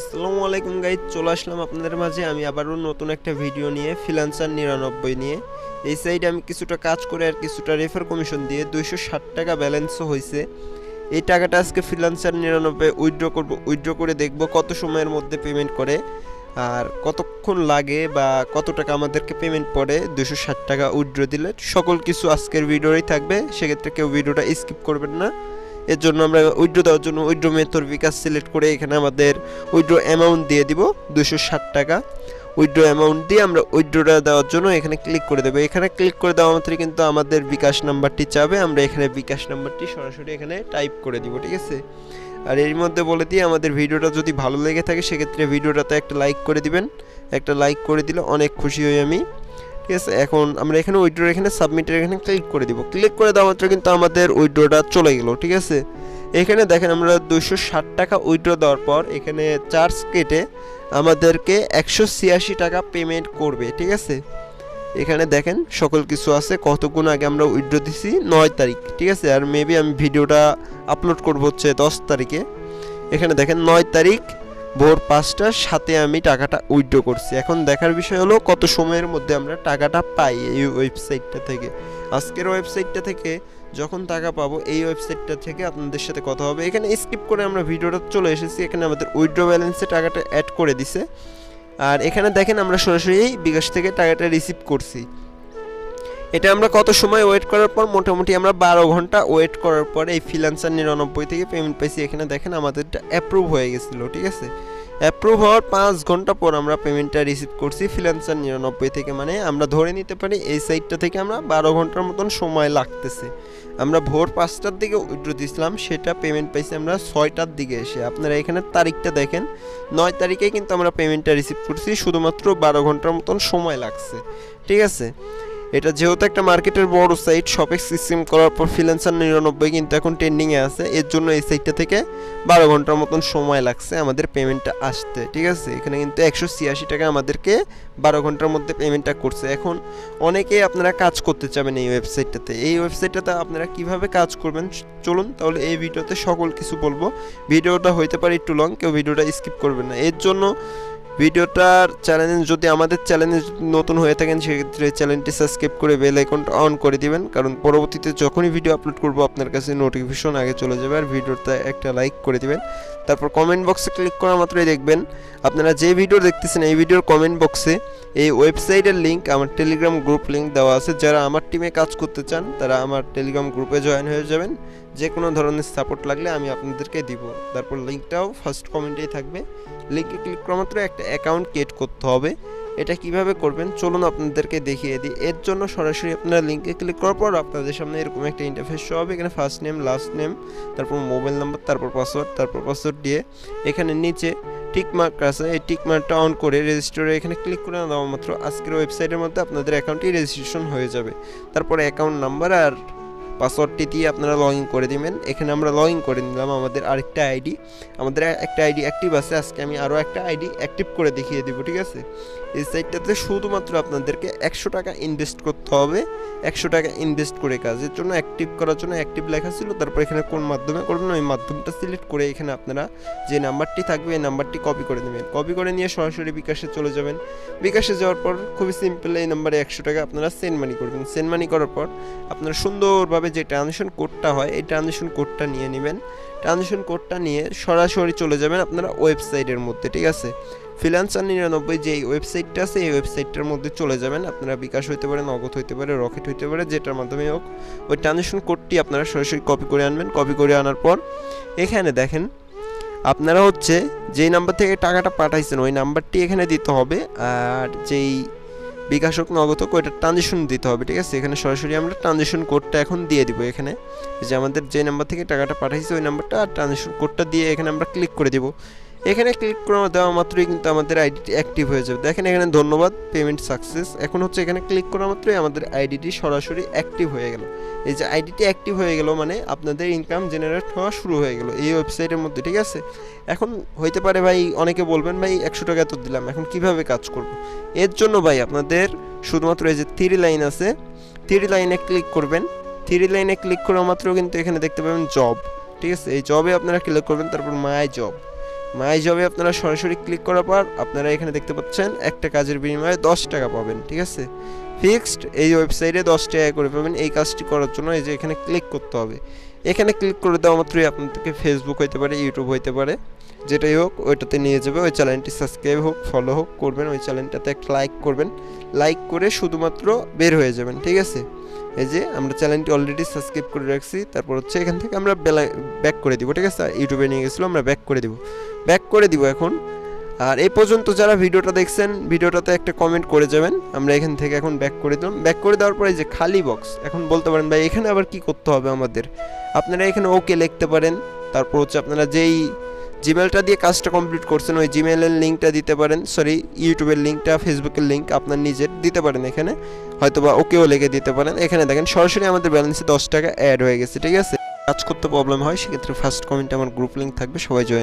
আসসালামু আলাইকুম গাইজ, চলে আসলাম আপনাদের মাঝে। আমি আবারও নতুন একটা ভিডিও নিয়ে ফিলান্সার নিরানব্বই নিয়ে। এই সাইডে আমি কিছুটা কাজ করে আর কিছুটা রেফার কমিশন দিয়ে দুইশো ষাট টাকা ব্যালেন্সও হয়েছে এই টাকাটা আজকে ফ্রিলান্সার নিরানব্বই উইথড্র করব উইথড্র করে দেখব কত সময়ের মধ্যে পেমেন্ট করে আর কতক্ষণ লাগে বা কত টাকা আমাদেরকে পেমেন্ট পড়ে দুশো ষাট টাকা উইথড্র দিলে। সকল কিছু আজকের ভিডিওই থাকবে, সেক্ষেত্রে কেউ ভিডিওটা স্কিপ করবেন না। এর জন্য আমরা উইড্রো দেওয়ার জন্য উইড্রো মেথড বিকাশ সিলেক্ট করে এখানে আমাদের উইড্রো অ্যামাউন্ট দিয়ে দিব দুশো ষাট টাকা। উইথড্র অ্যামাউন্ট দিয়ে আমরা উইড্রোটা দেওয়ার জন্য এখানে ক্লিক করে দেবো। এখানে ক্লিক করে দেওয়া মাত্রই কিন্তু আমাদের বিকাশ নাম্বারটি চাবে। আমরা এখানে বিকাশ নাম্বারটি সরাসরি এখানে টাইপ করে দিব, ঠিক আছে? আর এর মধ্যে বলে দিয়ে আমাদের ভিডিওটা যদি ভালো লেগে থাকে, সেক্ষেত্রে ভিডিওটাতে একটা লাইক করে দিবেন। একটা লাইক করে দিলে অনেক খুশি হই আমি। ঠিক আছে এখন আমরা এখানে উইথড্র এখানে সাবমিটের এখানে ক্লিক করে দিব। ক্লিক করে দেওয়া মাত্র কিন্তু আমাদের উইড্রোটা চলে গেল, ঠিক আছে? এখানে দেখেন আমরা দুশো ষাট টাকা উইড্রো দেওয়ার পর এখানে চার্জ কেটে আমাদেরকে একশো ছিয়াশি টাকা পেমেন্ট করবে, ঠিক আছে? এখানে দেখেন সকল কিছু আছে কতক্ষণ আগে আমরা উইড্রো দিছি? নয় তারিখ, ঠিক আছে? আর মেবি আমি ভিডিওটা আপলোড করব হচ্ছে দশ তারিখে। এখানে দেখেন নয় তারিখ ভোর পাঁচটার সাথে আমি টাকাটা উইথড্র করছি। এখন দেখার বিষয় হলো কত সময়ের মধ্যে আমরা টাকাটা পাই এই ওয়েবসাইটটা থেকে। আজকের ওয়েবসাইটটা থেকে যখন টাকা পাবো, এই ওয়েবসাইটটা থেকে আপনাদের সাথে কথা হবে। এখানে স্কিপ করে আমরা ভিডিওটা চলে এসেছি। এখানে আমাদের উইথড্র ব্যালেন্সে টাকাটা অ্যাড করে দিছে। আর এখানে দেখেন আমরা সরাসরি বিকাশ থেকে টাকাটা রিসিভ করছি। এটা আমরা কত সময় ওয়েট করার পর? মোটামুটি আমরা বারো ঘণ্টা ওয়েট করার পর এই ফিলান্সার নিরানব্বই থেকে পেমেন্ট পাইছি। এখানে দেখেন আমাদেরটা অ্যাপ্রুভ হয়ে গেছিল, ঠিক আছে? অ্যাপ্রুভ হওয়ার পাঁচ ঘণ্টা পর আমরা পেমেন্টটা রিসিভ করছি ফ্রিল্যান্সার নিরানব্বই থেকে। মানে আমরা ধরে নিতে পারি এই সাইটটা থেকে আমরা বারো ঘণ্টার মতন সময় লাগতেছে। আমরা ভোর পাঁচটার দিকে উইড্রো দিয়েছিলাম, সেটা পেমেন্ট পাইছি আমরা ছয়টার দিকে এসে। আপনারা এখানে তারিখটা দেখেন, নয় তারিখে কিন্তু আমরা পেমেন্টটা রিসিভ করছি, শুধুমাত্র বারো ঘণ্টার মতন সময় লাগছে, ঠিক আছে? এটা যেহেতু একটা মার্কেটের বড় সাইট শপের সিস্টেম করার পর ফ্রিল্যান্সার নিরানব্বই কিন্তু এখন ট্রেন্ডিংয়ে আছে। এর জন্য এই সাইটটা থেকে বারো ঘণ্টার মতন সময় লাগছে আমাদের পেমেন্টটা আসতে, ঠিক আছে? এখানে কিন্তু একশো ছিয়াশি টাকা আমাদেরকে বারো ঘণ্টার মধ্যে পেমেন্টটা করছে। এখন অনেকেই আপনারা কাজ করতে চাবেন এই ওয়েবসাইটটাতে এই ওয়েবসাইটটাতে আপনারা কীভাবে কাজ করবেন? চলুন তাহলে এই ভিডিওতে সকল কিছু বলব। ভিডিওটা হইতে পারে একটু লং কেউ ভিডিওটা স্কিপ করবেন না। এর জন্য ভিডিওটার চ্যানেল যদি আমাদের চ্যালেঞ্জ নতুন হয়ে থাকেন, সেক্ষেত্রে চ্যানেলটি সাবস্ক্রাইব করে বেল আইকনটা অন করে দিবেন। কারণ পরবর্তীতে যখনই ভিডিও আপলোড করব, আপনার কাছে নোটিফিকেশন আগে চলে যাবে আর ভিডিওটা একটা লাইক করে দিবেন। তারপর কমেন্ট বক্সে ক্লিক করা মাত্রই দেখবেন। আপনারা যে ভিডিও দেখতেছেন, এই ভিডিওর কমেন্ট বক্সে এই ওয়েবসাইটের লিঙ্ক আমার টেলিগ্রাম গ্রুপ লিঙ্ক দেওয়া আছে। যারা আমার টিমে কাজ করতে চান, তারা আমার টেলিগ্রাম গ্রুপে জয়েন হয়ে যাবেন। যে কোনো ধরনের সাপোর্ট লাগলে আমি আপনাদেরকে দিব। তারপর লিঙ্কটাও ফার্স্ট কমেন্টেই থাকবে। লিঙ্কে ক্লিক করা মাত্র একটা অ্যাকাউন্ট ক্রিয়েট করতে হবে। এটা কীভাবে করবেন? চলুন আপনাদেরকে দেখিয়ে দিই। এর জন্য সরাসরি আপনারা লিঙ্কে ক্লিক করার পর আপনাদের সামনে এরকম একটা ইন্টারফেস শো হবে। এখানে ফার্স্ট নেম লাস্ট নেম তারপর মোবাইল নাম্বার তারপর পাসওয়ার্ড তারপর পাসওয়ার্ড দিয়ে এখানে নিচে টিক মার্ক আছে, এই টিক মার্কটা অন করে রেজিস্টারে এখানে ক্লিক করে দেওয়া মাত্র। আজকের ওয়েবসাইটের মধ্যে আপনাদের অ্যাকাউন্টটি রেজিস্ট্রেশন হয়ে যাবে। তারপরে অ্যাকাউন্ট নাম্বার আর পাসওয়ার্ডটি দিয়ে আপনারা লগ ইন করে দিবেন। এখানে আমরা লগ ইন করে নিলাম আমাদের আরেকটা আইডি আমাদের একটা আইডি অ্যাক্টিভ আছে, আজকে আমি আরও একটা আইডি অ্যাক্টিভ করে দেখিয়ে দিব, ঠিক আছে? এই সাইটটাতে শুধুমাত্র আপনাদেরকে একশো টাকা ইনভেস্ট করতে হবে। একশো টাকা ইনভেস্ট করে কাজের জন্য অ্যাক্টিভ করার জন্য অ্যাক্টিভ লেখা ছিল। তারপর এখানে কোন মাধ্যমে করবেন, ওই মাধ্যমটা সিলেক্ট করে এখানে আপনারা যে নাম্বারটি থাকবে, এই নাম্বারটি কপি করে নেবেন। কপি করে নিয়ে সরাসরি বিকাশে চলে যাবেন। বিকাশে যাওয়ার পর খুবই সিম্পল এই নাম্বারে একশো টাকা আপনারা সেন্ড মানি করবেন। সেন্ড মানি করার পর আপনারা সুন্দরভাবে যে ট্রানজেকশন কোডটা হয়, এই ট্রানজেকশন কোডটা নিয়ে নেবেন। ট্রানজেকশন কোডটা নিয়ে সরাসরি চলে যাবেন আপনারা ওয়েবসাইটের মধ্যে, ঠিক আছে? ফিলান্সার নিরানব্বই যে ওয়েবসাইটটা আছে, এই ওয়েবসাইটটার মধ্যে চলে যাবেন। আপনারা বিকাশ হইতে পারে, নগদ হইতে পারে, রকেট হইতে পারে, যেটার মাধ্যমে হোক। ওই ট্রানজেকশন কোডটি আপনারা সরাসরি কপি করে আনবেন। কপি করে আনার পর এখানে দেখেন, আপনারা হচ্ছে যেই নাম্বার থেকে টাকাটা পাঠাইছেন, ওই নাম্বারটি এখানে দিতে হবে। আর যেই বিকাশ হোক নগদ ওইটা ট্রানজেকশন দিতে হবে, ঠিক আছে? এখানে সরাসরি আমরা ট্রানজেকশন কোডটা এখন দিয়ে দিব এখানে। যে আমাদের যে নাম্বার থেকে টাকাটা পাঠাইছে, ওই নাম্বারটা আর ট্রানজেকশন কোডটা দিয়ে এখানে আমরা ক্লিক করে দিব। এখানে ক্লিক করে দেওয়া মাত্রই কিন্তু আমাদের আইডিটি অ্যাক্টিভ হয়ে যাবে। দেখেন এখানে ধন্যবাদ পেমেন্ট সাকসেস এখন হচ্ছে এখানে ক্লিক করা মাত্রই আমাদের আইডিটি সরাসরি অ্যাক্টিভ হয়ে গেল। এই যে আইডিটি অ্যাক্টিভ হয়ে গেল মানে আপনাদের ইনকাম জেনারেট হওয়া শুরু হয়ে গেল এই ওয়েবসাইটের মধ্যে, ঠিক আছে? এখন হইতে পারে ভাই, অনেকে বলবেন, ভাই, একশো টাকা তো দিলাম, এখন কীভাবে কাজ করব? এর জন্য ভাই, আপনাদের শুধুমাত্র এই যে থ্রি লাইন আছে থ্রি লাইনে ক্লিক করবেন। থ্রি লাইনে ক্লিক করা মাত্র কিন্তু এখানে দেখতে পাবেন জব ঠিক আছে? এই জবে আপনারা ক্লিক করবেন, তারপর মাই জব মাই জবে আপনারা সরাসরি ক্লিক করার পর আপনারা এখানে দেখতে পাচ্ছেন একটা কাজের বিনিময়ে দশ টাকা পাবেন, ঠিক আছে? ফিক্সড এই ওয়েবসাইটে দশ টাকা করে পাবেন, এই কাজটি করার জন্য এই যে এখানে ক্লিক করতে হবে। এখানে ক্লিক করে দেওয়া মাত্রই আপনাদেরকে ফেসবুক হইতে পারে ইউটিউব হইতে পারে, যেটাই হোক, ওইটাতে নিয়ে যাবে, ওই চ্যানেলটি সাবস্ক্রাইব হোক ফলো হোক, করবেন, ওই চ্যানেলটাতে একটা লাইক করবেন লাইক করে শুধুমাত্র বের হয়ে যাবেন, ঠিক আছে? এই যে আমরা চ্যানেলটি অলরেডি সাবস্ক্রাইব করে রাখছি, তারপর হচ্ছে এখান থেকে আমরা ব্যাক করে দিব, ঠিক আছে? ইউটিউবে নিয়ে গেছিল, আমরা ব্যাক করে দিব। ব্যাক করে দিব এখন। আর এই পর্যন্ত যারা ভিডিওটা দেখছেন, ভিডিওটাতে একটা কমেন্ট করে যাবেন। আমরা এখান থেকে এখন ব্যাক করে দিলাম। ব্যাক করে দেওয়ার পরে যে খালি বক্স এখন বলতে পারেন ভাই, এখানে আবার কি করতে হবে আমাদের? আপনারা এখানে ওকে লিখতে পারেন। তারপর হচ্ছে আপনারা যেই জিমেলটা দিয়ে কাজটা কমপ্লিট করছেন, ওই জিমেলের লিঙ্কটা দিতে পারেন, সরি, ইউটিউবের লিঙ্কটা, ফেসবুকের লিঙ্ক আপনার নিজের দিতে পারেন এখানে হয়তো বা ওকেও লেগে দিতে পারেন। এখানে দেখেন, সরাসরি আমাদের ব্যালেন্সে দশ টাকা অ্যাড হয়ে গেছে, ঠিক আছে? কাজ করতে প্রবলেম হয়, সেক্ষেত্রে ফার্স্ট কমেন্টে আমার গ্রুপ লিঙ্ক থাকবে, সবাই জয়েন